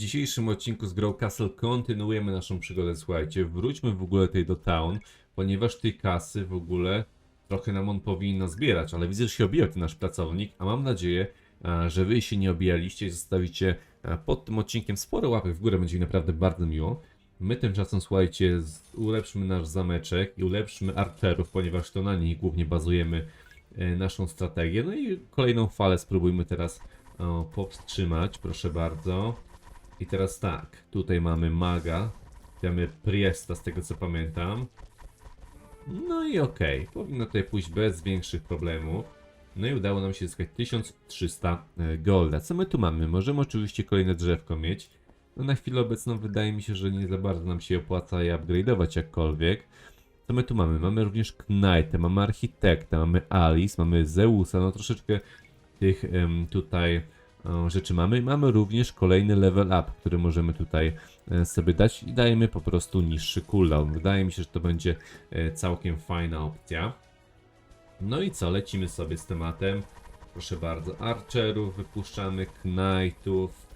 dzisiejszym odcinku z Grow Castle kontynuujemy naszą przygodę. Słuchajcie, wróćmy w ogóle tej do town, ponieważ tej kasy w ogóle trochę nam on powinno zbierać, ale widzę, że się obijał ten nasz pracownik, a mam nadzieję, a, że wy się nie obijaliście i zostawicie a, pod tym odcinkiem sporo łapek w górę, będzie mi naprawdę bardzo miło. My tymczasem, słuchajcie, ulepszymy nasz zameczek i ulepszymy archerów, ponieważ to na nich głównie bazujemy e, naszą strategię. No i kolejną falę spróbujmy teraz powstrzymać, proszę bardzo. I teraz tak, tutaj mamy maga, mamy priesta z tego co pamiętam. No i okej, powinno tutaj pójść bez większych problemów. No i udało nam się zyskać 1300 e, golda. Co my tu mamy? Możemy oczywiście kolejne drzewko mieć. No na chwilę obecną wydaje mi się, że nie za bardzo nam się opłaca je upgrade'ować jakkolwiek. Co my tu mamy? Mamy również Knight'a, mamy Architekta, mamy Alice, mamy Zeusa, no troszeczkę tych em, tutaj rzeczy mamy. Mamy również kolejny level up, który możemy tutaj e, sobie dać i dajemy po prostu niższy cooldown. Wydaje mi się, że to będzie e, całkiem fajna opcja. No i co, lecimy sobie z tematem. Proszę bardzo, Archerów wypuszczamy, Knightów.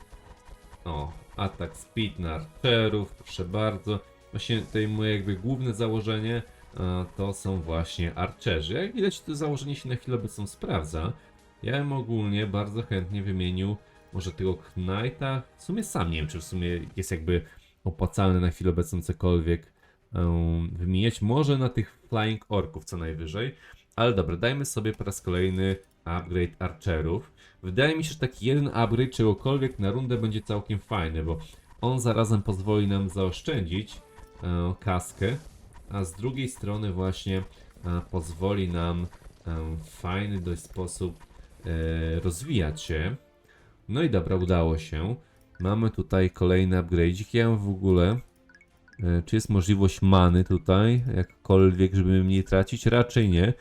O, atak speed na Archerów, proszę bardzo. Właśnie tutaj moje jakby główne założenie e, to są właśnie Archerzy. Jak widać to założenie się na chwilę obecną sprawdza. Ja bym ogólnie bardzo chętnie wymienił może tego Knighta. W sumie sam nie wiem, czy w sumie jest jakby opłacalne na chwilę obecną cokolwiek em, wymieniać. Może na tych Flying Orków co najwyżej. Ale dobra, dajmy sobie po raz kolejny upgrade Archerów. Wydaje mi się, że taki jeden upgrade czegokolwiek na rundę będzie całkiem fajny, bo on zarazem pozwoli nam zaoszczędzić e, kaskę, a z drugiej strony właśnie e, pozwoli nam e, w fajny dość sposób rozwijać się. No i dobra, udało się. Mamy tutaj kolejny upgrade. Ja w ogóle. E, czy jest możliwość many tutaj, jakkolwiek, żeby mniej tracić? Raczej nie.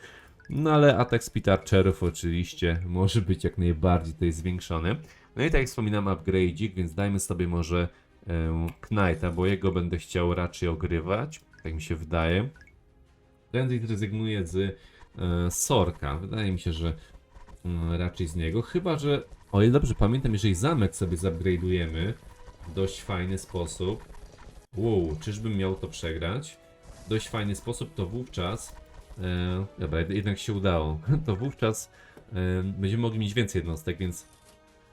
No ale atak speed archerów oczywiście może być jak najbardziej tutaj zwiększony. No i tak jak wspominam, upgrade'ik, więc dajmy sobie może e, Knighta, bo jego będę chciał raczej ogrywać, tak mi się wydaje. Prędzej zrezygnuję z e, Sorka. Wydaje mi się, że raczej z niego. Chyba, że o ile dobrze pamiętam, jeżeli zamek sobie zupgrade'ujemy w dość fajny sposób. Wow, czyżbym miał to przegrać? W dość fajny sposób, to wówczas. E, dobra, jed- jednak się udało. To wówczas e, będziemy mogli mieć więcej jednostek, więc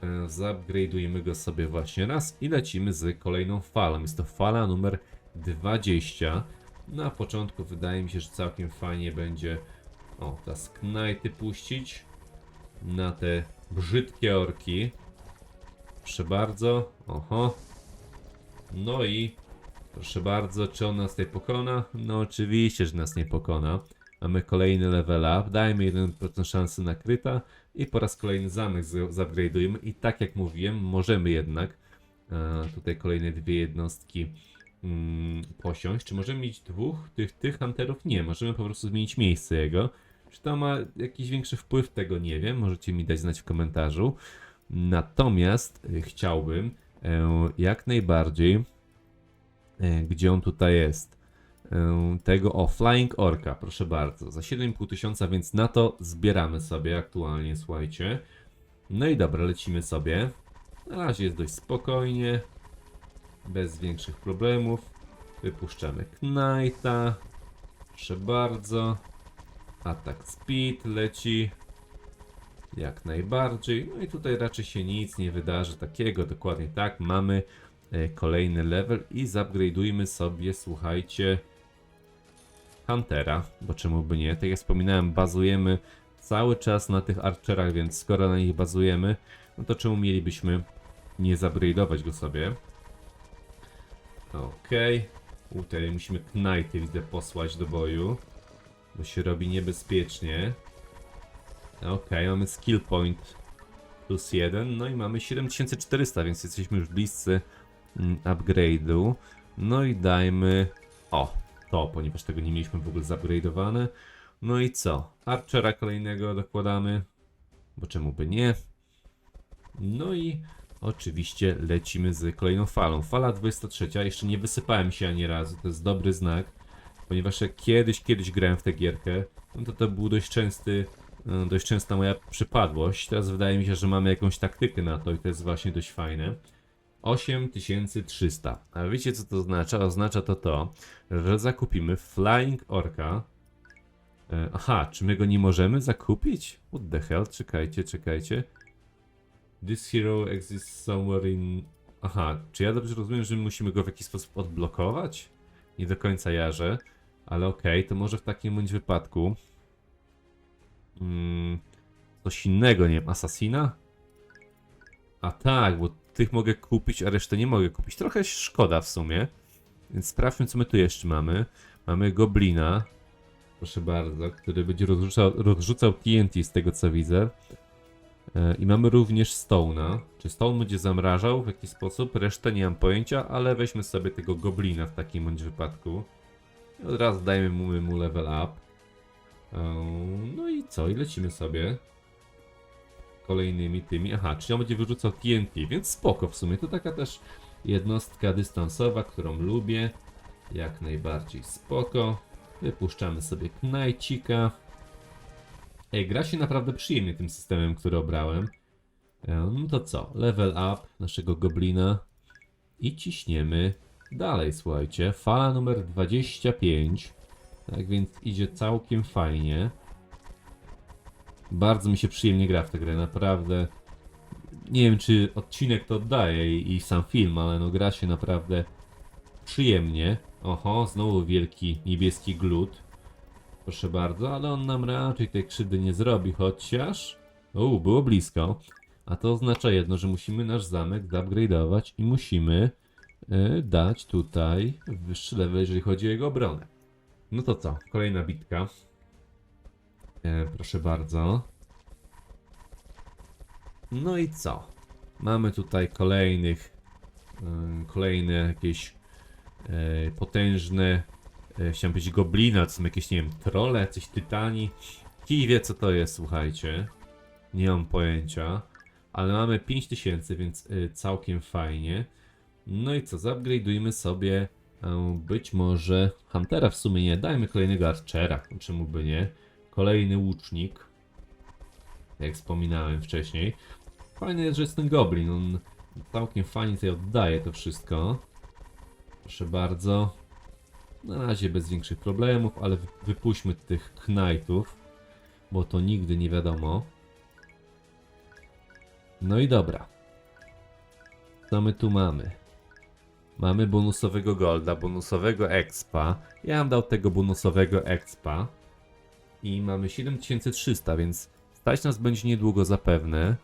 e, zupgrade'ujemy go sobie właśnie raz i lecimy z kolejną falą. Jest to fala numer 20. Na początku wydaje mi się, że całkiem fajnie będzie o, teraz knajty puścić na te brzydkie orki. Proszę bardzo. Oho. No i proszę bardzo, czy on nas tutaj pokona? No oczywiście, że nas nie pokona. Mamy kolejny level up, dajmy 1% szansy na kryta i po raz kolejny zamek zupgrade'ujemy i tak jak mówiłem, możemy jednak e, tutaj kolejne dwie jednostki mm, posiąść. Czy możemy mieć dwóch tych, tych hunterów? Nie, możemy po prostu zmienić miejsce jego. Czy to ma jakiś większy wpływ? Tego nie wiem, możecie mi dać znać w komentarzu. Natomiast y, chciałbym e, jak najbardziej, e, gdzie on tutaj jest, e, tego o Flying Orca, proszę bardzo, za 7,5 tysiąca, więc na to zbieramy sobie aktualnie, słuchajcie. No i dobra, lecimy sobie. Na razie jest dość spokojnie, bez większych problemów. Wypuszczamy Knighta, proszę bardzo. Atak speed leci. Jak najbardziej. No i tutaj raczej się nic nie wydarzy takiego. Dokładnie tak. Mamy e, kolejny level i zupgrade'ujmy sobie, słuchajcie, Huntera. Bo czemu by nie? Tak jak wspominałem, bazujemy cały czas na tych archerach, więc skoro na nich bazujemy, no to czemu mielibyśmy nie zupgrade'ować go sobie? Okej. Okay. Tutaj musimy Knighty widzę posłać do boju. Bo się robi niebezpiecznie. Okej, mamy skill point plus 1. No i mamy 7400, więc jesteśmy już bliscy mm, upgrade'u. No i dajmy... O, to, ponieważ tego nie mieliśmy w ogóle zupgrade'owane. No i co? Archera kolejnego dokładamy. Bo czemu by nie? No i oczywiście lecimy z kolejną falą. Fala 23. Jeszcze nie wysypałem się ani razu. To jest dobry znak. Ponieważ jak kiedyś, kiedyś grałem w tę gierkę, no to to był dość częsty, e, dość częsta moja przypadłość. Teraz wydaje mi się, że mamy jakąś taktykę na to i to jest właśnie dość fajne. 8300. A wiecie co to oznacza? Oznacza to to, że zakupimy Flying Orca. E, Aha, czy my go nie możemy zakupić? What the hell? Czekajcie, czekajcie. This hero exists somewhere in... Aha, czy ja dobrze rozumiem, że musimy go w jakiś sposób odblokować? Nie do końca jarzę, ale okej, to może w takim bądź wypadku... Mm, coś innego, nie wiem, Assassina? A tak, bo tych mogę kupić, a resztę nie mogę kupić. Trochę szkoda w sumie. Więc sprawdźmy, co my tu jeszcze mamy. Mamy Goblina, proszę bardzo, który będzie rozrzucał, rozrzucał TNT z tego co widzę. E, I mamy również Stone'a. Czy Stone będzie zamrażał w jakiś sposób? Resztę nie mam pojęcia, ale weźmy sobie tego Goblina w takim bądź wypadku. Od razu dajmy mu, mu level up. E, No i co? I lecimy sobie kolejnymi tymi. Aha, czyli on będzie wyrzucał TNT, więc spoko w sumie. To taka też jednostka dystansowa, którą lubię. Jak najbardziej spoko. Wypuszczamy sobie knajcika. Ej, gra się naprawdę przyjemnie tym systemem, który obrałem. E, No to co? Level up naszego goblina. I ciśniemy dalej, słuchajcie. Fala numer 25. Tak więc idzie całkiem fajnie. Bardzo mi się przyjemnie gra w tę grę, naprawdę. Nie wiem, czy odcinek to oddaje i, i sam film, ale no gra się naprawdę przyjemnie. Oho, znowu wielki niebieski glut. Proszę bardzo, ale on nam raczej tej krzywdy nie zrobi, chociaż... Uuu, było blisko. A to oznacza jedno, że musimy nasz zamek upgrade'ować i musimy dać tutaj wyższy level, jeżeli chodzi o jego obronę. No to co? Kolejna bitka. E, proszę bardzo. No i co? Mamy tutaj kolejnych, e, kolejne jakieś e, potężne, e, chciałem powiedzieć goblina, to są jakieś, nie wiem, trole, coś tytani. Kij wie co to jest, słuchajcie. Nie mam pojęcia. Ale mamy 5000, więc e, całkiem fajnie. No i co, zupgrade'ujmy sobie e, być może Huntera w sumie nie, dajmy kolejnego Archera, czemu by nie. Kolejny łucznik. Jak wspominałem wcześniej. Fajne jest, że jest ten goblin. On całkiem fajnie tutaj oddaje to wszystko. Proszę bardzo. Na razie bez większych problemów, ale wy- wypuśćmy tych knajtów. Bo to nigdy nie wiadomo. No i dobra. Co my tu mamy? Mamy bonusowego golda, bonusowego expa. Ja bym dał tego bonusowego expa. I mamy 7300, więc stać nas będzie niedługo zapewne.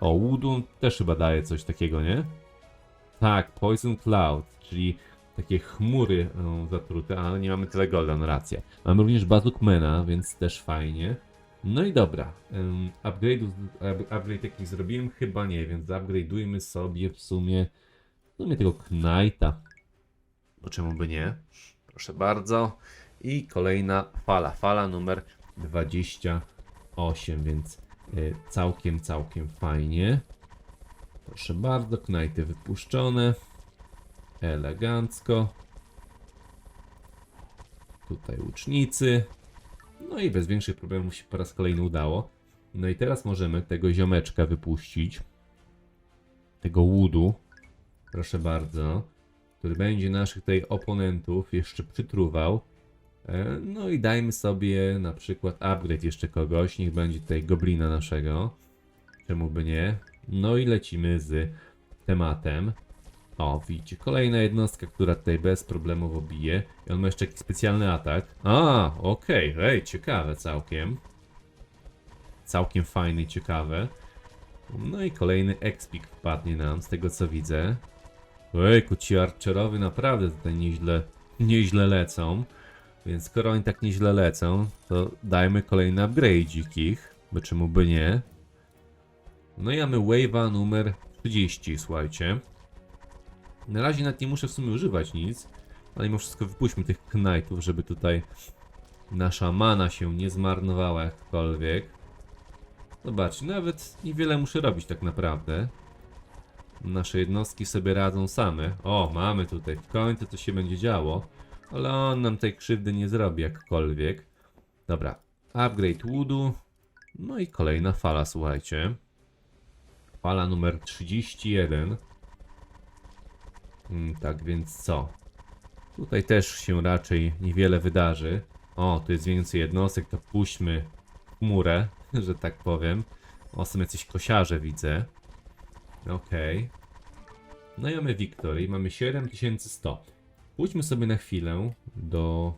O, Woodun też chyba daje coś takiego, nie? Tak, Poison Cloud, czyli takie chmury o, zatrute, ale nie mamy tyle golda, no rację. Mamy również Bazukmana, więc też fajnie. No i dobra, um, upgrade jaki zrobiłem? Chyba nie, więc upgrade'ujmy sobie w sumie, w sumie tego Knighta. Bo czemu by nie? Proszę bardzo. I kolejna fala, fala numer 28, więc y, całkiem, całkiem fajnie. Proszę bardzo, knajty wypuszczone. Elegancko. Tutaj łucznicy. No i bez większych problemów się po raz kolejny udało. No i teraz możemy tego ziomeczka wypuścić. Tego łudu. Proszę bardzo. Który będzie naszych tutaj oponentów jeszcze przytruwał. E, No i dajmy sobie na przykład upgrade jeszcze kogoś. Niech będzie tutaj goblina naszego. Czemu by nie? No i lecimy z tematem. O, widzicie, kolejna jednostka, która tutaj bez problemu bije. I on ma jeszcze jakiś specjalny atak. A, okej, ej, ciekawe całkiem. Całkiem fajne i ciekawe. No i kolejny expik wpadnie nam, z tego co widzę. Ojku, ci archerowie naprawdę tutaj nieźle, nieźle lecą. Więc skoro oni tak nieźle lecą, to dajmy kolejny upgrade'ik ich, bo czemu by nie. No i mamy wave'a numer 30, słuchajcie. Na razie nawet nie muszę w sumie używać nic, ale mimo wszystko wypuśćmy tych knightów, żeby tutaj nasza mana się nie zmarnowała jakkolwiek. Zobaczcie, nawet niewiele muszę robić tak naprawdę. Nasze jednostki sobie radzą same. O, mamy tutaj, w końcu to się będzie działo. Ale on nam tej krzywdy nie zrobi jakkolwiek. Dobra, upgrade woodu. No i kolejna fala, słuchajcie. Fala numer 31. Mm, tak więc co? Tutaj też się raczej niewiele wydarzy. O, tu jest więcej jednostek, to puśćmy chmurę, że tak powiem. O, są jacyś kosiarze, widzę. Okej. No i mamy Victory, mamy 7100. Pójdźmy sobie na chwilę do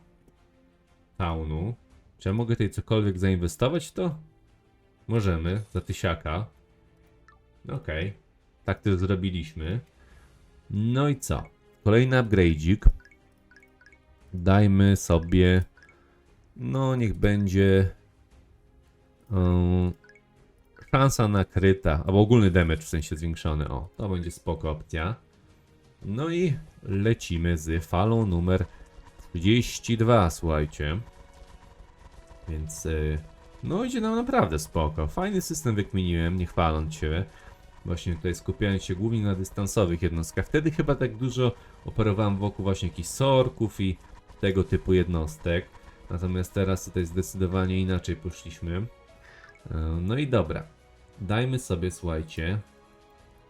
townu. Czy ja mogę tutaj cokolwiek zainwestować w to? Możemy, za tysiaka. Okej. Tak też zrobiliśmy. No i co? Kolejny upgrade'ik. Dajmy sobie... No, niech będzie... ym, szansa nakryta, albo ogólny damage w sensie zwiększony. O, to będzie spoko opcja. No i lecimy z falą numer 32, słuchajcie. Więc, y, no idzie nam naprawdę spoko. Fajny system wykminiłem, nie chwaląc się. Właśnie tutaj skupiając się głównie na dystansowych jednostkach. Wtedy chyba tak dużo operowałem wokół właśnie jakichś sorków i tego typu jednostek. Natomiast teraz tutaj zdecydowanie inaczej poszliśmy. E, No i dobra. Dajmy sobie, słuchajcie,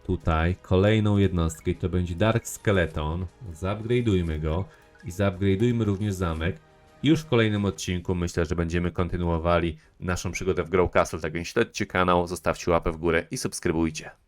tutaj kolejną jednostkę i to będzie Dark Skeleton. Zupgrade'ujmy go i zupgrade'ujmy również zamek. Już w kolejnym odcinku myślę, że będziemy kontynuowali naszą przygodę w Grow Castle, tak więc śledźcie kanał, zostawcie łapę w górę i subskrybujcie.